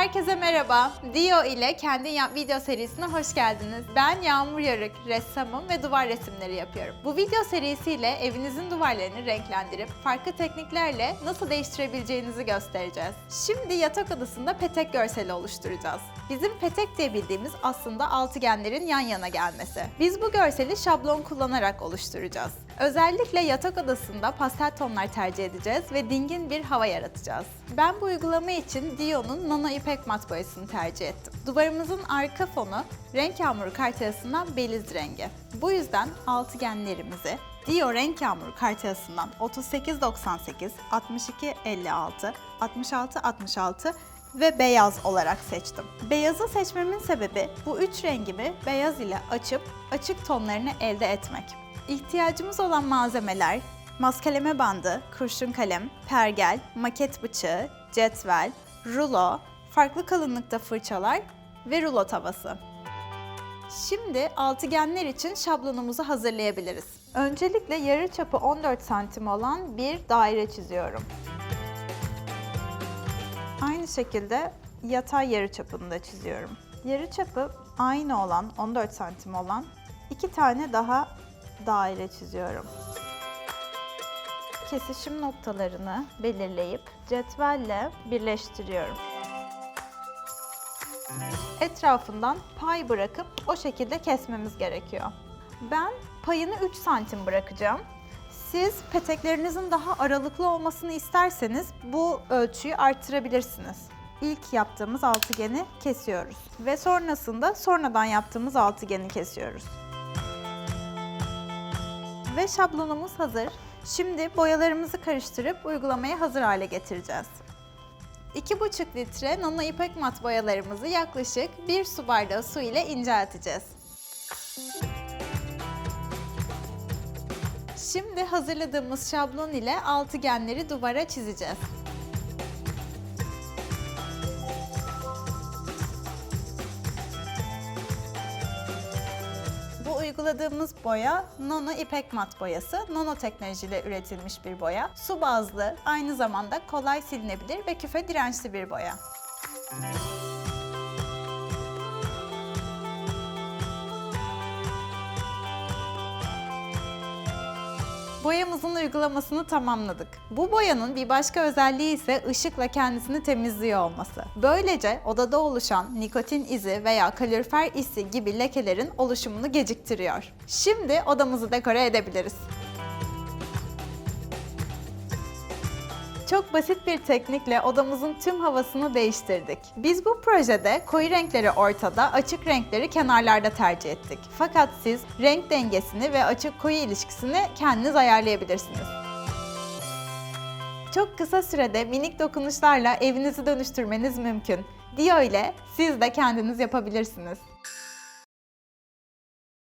Herkese merhaba. Dio ile kendi ya- video serisine hoş geldiniz. Ben Yağmur Yarık, ressamım ve duvar resimleri yapıyorum. Bu video serisiyle evinizin duvarlarını renklendirip farklı tekniklerle nasıl değiştirebileceğinizi göstereceğiz. Şimdi yatak odasında petek görseli oluşturacağız. Bizim petek diye bildiğimiz aslında altıgenlerin yan yana gelmesi. Biz bu görseli şablon kullanarak oluşturacağız. Özellikle yatak odasında pastel tonlar tercih edeceğiz ve dingin bir hava yaratacağız. Ben bu uygulama için Dio'nun Nano İpek mat boyasını tercih ettim. Duvarımızın arka fonu renk yağmuru kartelasından beliz rengi. Bu yüzden altıgenlerimizi Dio renk yağmuru kartelasından 3898, 6256, 6666 ve beyaz olarak seçtim. Beyazı seçmemin sebebi bu üç rengimi beyaz ile açıp açık tonlarını elde etmek. İhtiyacımız olan malzemeler maskeleme bandı, kurşun kalem, pergel, maket bıçağı, cetvel, rulo, farklı kalınlıkta fırçalar ve rulo tavası. Şimdi altıgenler için şablonumuzu hazırlayabiliriz. Öncelikle yarı çapı 14 santim olan bir daire çiziyorum. Aynı şekilde yatay yarı çapını da çiziyorum. Yarı çapı aynı olan 14 santim olan iki tane daha daire çiziyorum. Kesişim noktalarını belirleyip cetvelle birleştiriyorum. Etrafından pay bırakıp o şekilde kesmemiz gerekiyor. Ben payını 3 santim bırakacağım. Siz peteklerinizin daha aralıklı olmasını isterseniz bu ölçüyü arttırabilirsiniz. İlk yaptığımız altıgeni kesiyoruz ve sonrasında sonradan yaptığımız altıgeni kesiyoruz. Ve şablonumuz hazır. Şimdi boyalarımızı karıştırıp uygulamaya hazır hale getireceğiz. 2,5 litre nano ipek mat boyalarımızı yaklaşık 1 su bardağı su ile incelteceğiz. Şimdi hazırladığımız şablon ile altıgenleri duvara çizeceğiz. Uyguladığımız boya Nano İpek Mat boyası. Nano teknolojiyle üretilmiş bir boya. Su bazlı, aynı zamanda kolay silinebilir ve küfe dirençli bir boya. Boyamızın uygulamasını tamamladık. Bu boyanın bir başka özelliği ise ışıkla kendisini temizliyor olması. Böylece odada oluşan nikotin izi veya kalorifer isi gibi lekelerin oluşumunu geciktiriyor. Şimdi odamızı dekore edebiliriz. Çok basit bir teknikle odamızın tüm havasını değiştirdik. Biz bu projede koyu renkleri ortada, açık renkleri kenarlarda tercih ettik. Fakat siz renk dengesini ve açık koyu ilişkisini kendiniz ayarlayabilirsiniz. Çok kısa sürede minik dokunuşlarla evinizi dönüştürmeniz mümkün. Dio ile siz de kendiniz yapabilirsiniz.